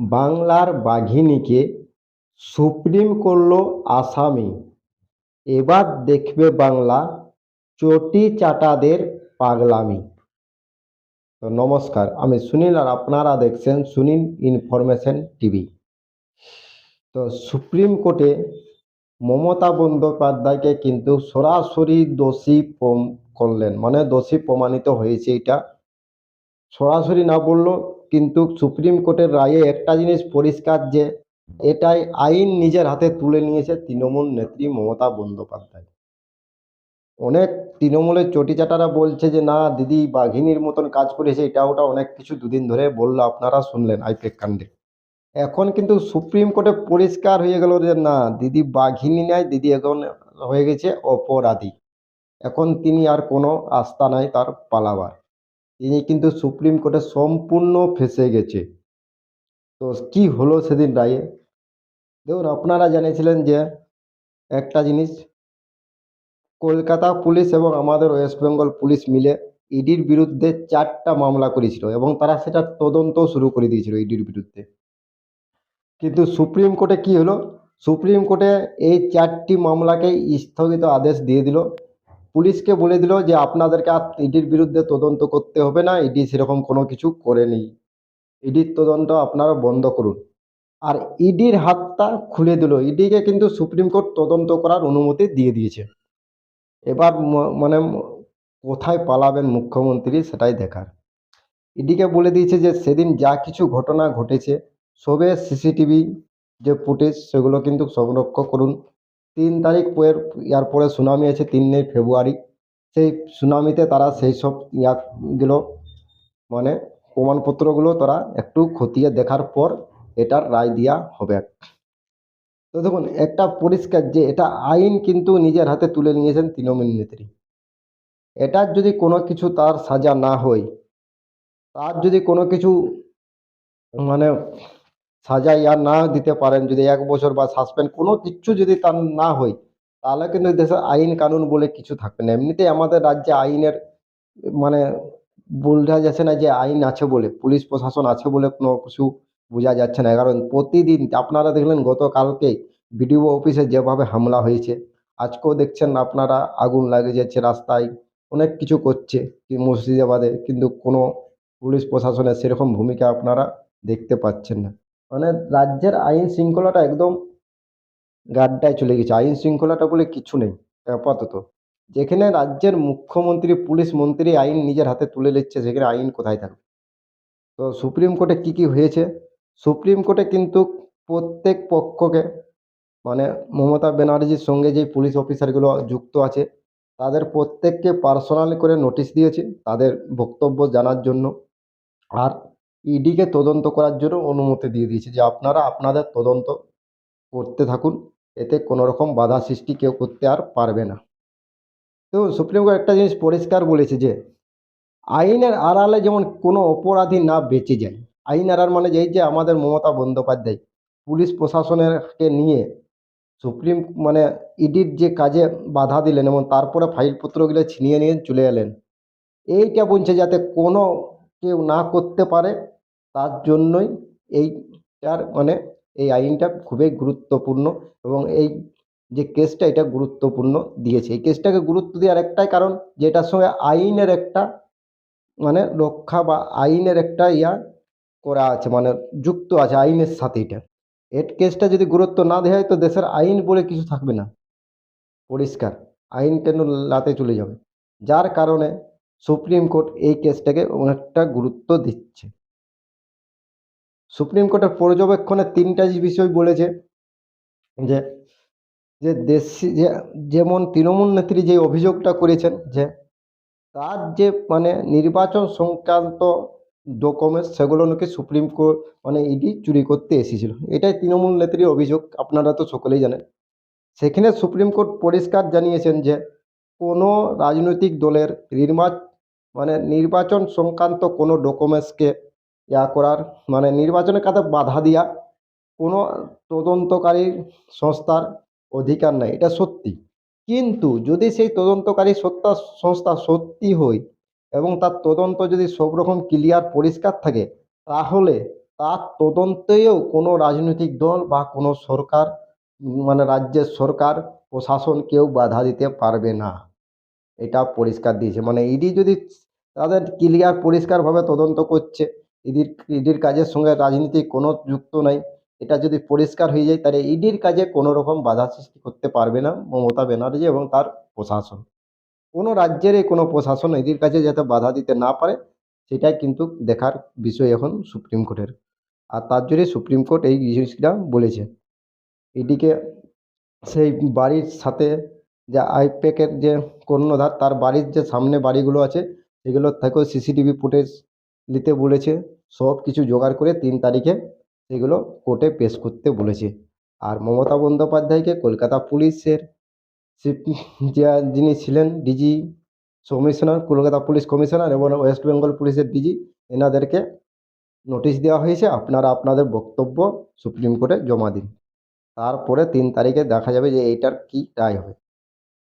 বাংলার বাঘিনীকে সুপ্রিম করল আসামি। এবার দেখবে বাংলা চটি চাটাদের পাগলামি। তো নমস্কার, আমি সুনীল আর আপনারা দেখছেন সুনীল ইনফরমেশন টিভি। তো সুপ্রিম কোর্টে মমতা বন্দ্যোপাধ্যায়কে কিন্তু সরাসরি দোষী করলেন। মানে দোষী প্রমাণিত হয়েছে এটা। সরাসরি না বলল কিন্তু সুপ্রিম কোর্টের রায়ে একটা জিনিস পরিষ্কার যে, এটাই আইন নিজের হাতে তুলে নিয়েছে তৃণমূল নেত্রী মমতা বন্দ্যোপাধ্যায়। অনেক তৃণমূলের চটিচাটারা বলছে যে, না, দিদি, বাঘিনীর মতন কাজ করেছে, এটা ওটা অনেক কিছু দুদিন ধরে বলল, আপনারা শুনলেন আইপেক কাণ্ডে। এখন কিন্তু সুপ্রিম কোর্টে পরিষ্কার হয়ে গেল যে, না, দিদি বাঘিনী নাই, দিদি এখন হয়ে গেছে অপরাধী। এখন তিনি আর কোনো আস্থা নাই তার পালাবার। তিনি কিন্তু সুপ্রিম কোর্টে সম্পূর্ণ ফেসে গেছে। তো কি হলো সেদিন রায়ে? দেখুন, আপনারা জানিয়েছিলেন যে একটা জিনিস, কলকাতা পুলিশ এবং আমাদের ওয়েস্ট বেঙ্গল পুলিশ মিলে ইডির বিরুদ্ধে চারটা মামলা করেছিল এবং তারা সেটা তদন্ত শুরু করে দিয়েছিল ইডির বিরুদ্ধে। কিন্তু সুপ্রিম কোর্টে কি হলো? সুপ্রিম কোর্টে এই চারটি মামলাকে স্থগিত আদেশ দিয়ে দিল। পুলিশকে বলে দিল যে, আপনাদেরকে আর ইডির বিরুদ্ধে তদন্ত করতে হবে না, ইডি সেরকম কোনো কিছু করেনি ইডির তদন্ত আপনারা বন্ধ করুন। আর ইডির হাতটা খুলে দিল। ইডিকে কিন্তু সুপ্রিম কোর্ট তদন্ত করার অনুমতি দিয়ে দিয়েছে। এবার মানে কোথায় পালাবেন মুখ্যমন্ত্রী সেটাই দেখার। ইডিকে বলে দিয়েছে যে, সেদিন যা কিছু ঘটনা ঘটেছে, সবে সিসিটিভি যে ফুটেজ, সেগুলো কিন্তু সংরক্ষণ করুন। তিন তারিখ পরের ইয়ার পরে সুনামি আছে তিনই ফেব্রুয়ারি। সেই সুনামিতে তারা সেই সব ইয়াগুলো মানে প্রমাণপত্রগুলো তারা একটু খতিয়ে দেখার পর এটার রায় দেওয়া হবে। তো দেখুন, একটা পরিষ্কার যে এটা আইন কিন্তু নিজের হাতে তুলে নিয়েছেন তৃণমূল নেত্রী। এটার যদি কোনো কিছু তার সাজা না হয়, তার যদি কোনো কিছু মানে সাজা ইয়া না দিতে পারেন, যদি এক বছর বা সাসপেন্ড কোনো কিচ্ছু যদি তার না হয়, তাহলে কিন্তু দেশে আইন কানুন বলে কিছু থাকবে না। এমনিতেই আমাদের রাজ্যে আইনের মানে বোঝা যাচ্ছে না যে আইন আছে বলে, পুলিশ প্রশাসন আছে বলে কোনো কিছু বোঝা যাচ্ছে না। কারণ প্রতিদিন আপনারা দেখলেন গতকালকে বিডিও অফিসে যেভাবে হামলা হয়েছে, আজকেও দেখছেন আপনারা আগুন লাগে যাচ্ছে রাস্তায়, অনেক কিছু করছে মুর্শিদাবাদে, কিন্তু কোনো পুলিশ প্রশাসনের সেরকম ভূমিকা আপনারা দেখতে পাচ্ছেন না। মানে রাজ্যের আইন শৃঙ্খলাটা একদম গাড্ডায় চলে গেছে। আইন শৃঙ্খলাটা বলে কিছু নেই, আপাতত। যেখানে রাজ্যের মুখ্যমন্ত্রী, পুলিশ মন্ত্রী আইন নিজের হাতে তুলে নিচ্ছে, সেখানে আইন কোথায় থাকবে? তো সুপ্রিম কোর্টে কি কি হয়েছে? সুপ্রিম কোর্টে কিন্তু প্রত্যেক পক্ষকে মানে মমতা ব্যানার্জির সঙ্গে যে পুলিশ অফিসারগুলো যুক্ত আছে, তাদের প্রত্যেককে পার্সোনালি করে নোটিশ দিয়েছে, তাদের বক্তব্য জানার জন্য। আর ইডিকে তদন্ত করার জন্য অনুমতি দিয়ে দিয়েছে যে আপনারা আপনাদের তদন্ত করতে থাকুন। এতে কোনো রকম বাধা সৃষ্টি কেউ করতে আর পারবে না। তো সুপ্রিম কোর্ট একটা জিনিস পরিষ্কার বলেছে যে, আইনের আড়ালে যেমন কোনো অপরাধী না বেঁচে যায়, আইন আড়াল মানে যেই যে আমাদের মমতা বন্দ্যোপাধ্যায় পুলিশ প্রশাসনেরকে নিয়ে সুপ্রিম মানে ইডির যে কাজে বাধা দিলেন এবং তারপরে ফাইলপত্রগুলো ছিনিয়ে নিয়ে চলে এলেন, এইটা বলছে যাতে কোনো কেউ না করতে পারে, তার জন্যই এইটার মানে এই আইনটা খুবই গুরুত্বপূর্ণ এবং এই যে কেসটা এটা গুরুত্বপূর্ণ দিয়েছে। এই কেসটাকে গুরুত্ব দেওয়ার একটাই কারণ যেটার সঙ্গে আইনের একটা মানে রক্ষা বা আইনের একটা ইয়া করা আছে মানে যুক্ত আছে আইনের সাথে এটা। এর কেসটা যদি গুরুত্ব না দেওয়া হয় তো দেশের আইন বলে কিছু থাকবে না। পরিষ্কার, আইন কেন লাতে চলে যাবে? যার কারণে সুপ্রিম কোর্ট এই কেসটাকে অনেকটা গুরুত্ব দিচ্ছে। সুপ্রিম কোর্টের পর্যবেক্ষণে তিনটা বিষয় বলেছে, যে যে দেশি, যে, যেমন তৃণমূল নেত্রী যে অভিযোগটা করেছেন, যে, তার যে মানে নির্বাচন সংক্রান্ত ডকুমেন্টস, সেগুলো নাকি সুপ্রিম কোর্ট মানে ইডি চুরি করতে এসেছিল। এটাই তৃণমূল নেত্রীর অভিযোগ, আপনারা তো সকলেই জানেন। সেখানে সুপ্রিম কোর্ট পরিষ্কার জানিয়েছেন যে, কোনো রাজনৈতিক দলের নির্বাচ মানে নির্বাচন সংক্রান্ত কোনো ডকুমেন্টসকে ইয়া করার মানে নির্বাচনের কাছে বাধা দেওয়া কোনো তদন্তকারী সংস্থার অধিকার নাই, এটা সত্যি। কিন্তু যদি সেই তদন্তকারী সত্তা, সংস্থা সত্যি হয় এবং তার তদন্ত যদি সব রকম ক্লিয়ার পরিষ্কার থাকে, তাহলে তার তদন্তেও কোনো রাজনৈতিক দল বা কোনো সরকার মানে রাজ্যের সরকার, প্রশাসন কেউ বাধা দিতে পারবে না। এটা পরিষ্কার দিয়েছে। মানে ইডি যদি তাদের ক্লিয়ার পরিষ্কারভাবে তদন্ত করছে, ইডির ইডির কাজের সঙ্গে রাজনীতি কোনো যুক্ত নাই, এটা যদি পরিষ্কার হয়ে যায়, তাহলে ইডির কাজে কোনো রকম বাধা সৃষ্টি করতে পারবে না মমতা ব্যানার্জি এবং তার প্রশাসন। কোনো রাজ্যেরই কোনো প্রশাসন ইডির কাছে যাতে বাধা দিতে না পারে, সেটাই কিন্তু দেখার বিষয় এখন সুপ্রিম কোর্টের। আর তার জন্যই সুপ্রিম কোর্ট এই জিনিসটা বলেছে। ইডিকে সেই বাড়ির সাথে যে আইপ্যাকের যে কর্ণধার, তার বাড়ির যে সামনে বাড়িগুলো আছে সেগুলোর থেকেও সিসিটিভি ফুটেজ নিতে বলেছে। সব কিছু জোগাড় করে তিন তারিখে সেগুলো কোর্টে পেশ করতে বলেছে। আর মমতা বন্দ্যোপাধ্যায়কে কলকাতা পুলিশের যে যিনি ছিলেন DG commissioner, Kolkata police commissioner এবং ওয়েস্ট বেঙ্গল পুলিশের ডিজি, এনাদেরকে নোটিশ দেওয়া হয়েছে। আপনারা আপনাদের বক্তব্য সুপ্রিম কোর্টে জমা দিন। তারপরে তিন তারিখে দেখা যাবে যে এইটার কী রায় হবে।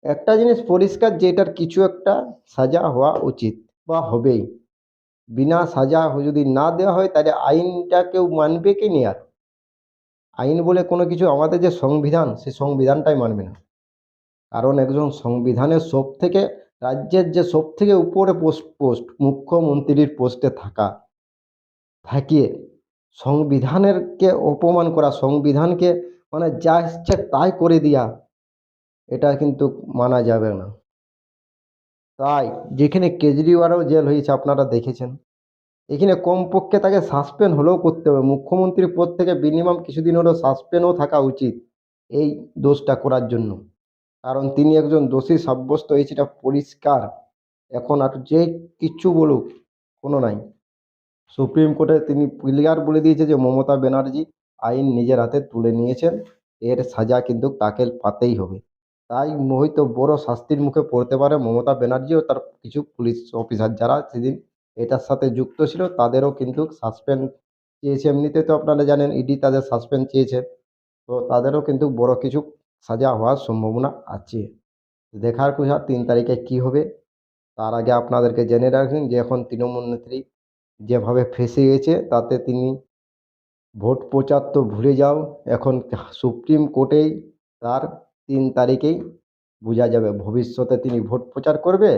একটা জিনিস পরিষ্কার যে এটার কিছু একটা সাজা হওয়া উচিত বা হবেই। বিনা সাজা যদি না দেওয়া হয়, তাহলে আইনটা কেউ মানবে কি নি? আর আইন বলে কোনো কিছু আমাদের যে সংবিধান সে সংবিধানটাই মানবে না। কারণ একজন সংবিধানের সব থেকে রাজ্যের যে সব থেকে উপরে পোস্ট পোস্ট, মুখ্যমন্ত্রীর পোস্টে থাকা, থাকিয়ে সংবিধানেরকে অপমান করা, সংবিধানকে মানে যা ইচ্ছে তাই করে দেওয়া এটা কিন্তু মানা যাবে না। তাই যেখানে কেজরিওয়ালও জেল হয়েছে আপনারা দেখেছেন, এখানে কমপক্ষে তাকে সাসপেন্ড হলেও করতে হবে। মুখ্যমন্ত্রীর পদ থেকে মিনিমাম কিছুদিন হলেও সাসপেন্ডও থাকা উচিত এই দোষটা করার জন্য। কারণ তিনি একজন দোষী সাব্যস্ত হয়েছে, এটা পরিষ্কার। এখন আর যে কিচ্ছু বলুক, কোনো নাই। সুপ্রিম কোর্টে তিনি ক্লিয়ার বলে দিয়েছে যে মমতা ব্যানার্জি আইন নিজের হাতে তুলে নিয়েছেন, এর সাজা কিন্তু তাকে পাতেই হবে। তাই হয়তো বড় শাস্তির মুখে পড়তে পারে মমতা ব্যানার্জি ও তার কিছু পুলিশ অফিসার যারা সেদিন এটার সাথে যুক্ত ছিল, তাদেরও কিন্তু সাসপেন্ড চেয়েছে। এমনিতে তো আপনারা জানেন, ইডি তাদের সাসপেন্ড চেয়েছে, তো তাদেরও কিন্তু বড় কিছু সাজা হওয়ার সম্ভাবনা আছে। দেখার কথা তিন তারিখে কি হবে, তার আগে আপনাদেরকে জেনে রাখুন যে এখন তৃণমূল নেত্রী যেভাবে ফেঁসে গেছে, তাতে তিনি ভোট প্রচার তো ভুলে যাও, এখন সুপ্রিম কোর্টেই তার তিন তারিখেই বোঝা যাবে, ভবিষ্যতে তিনি ভোট প্রচার করবে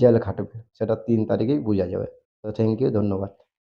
জেল খাটবে, সেটা তিন তারিখেই বোঝা যাবে। তো থ্যাংক ইউ ধন্যবাদ।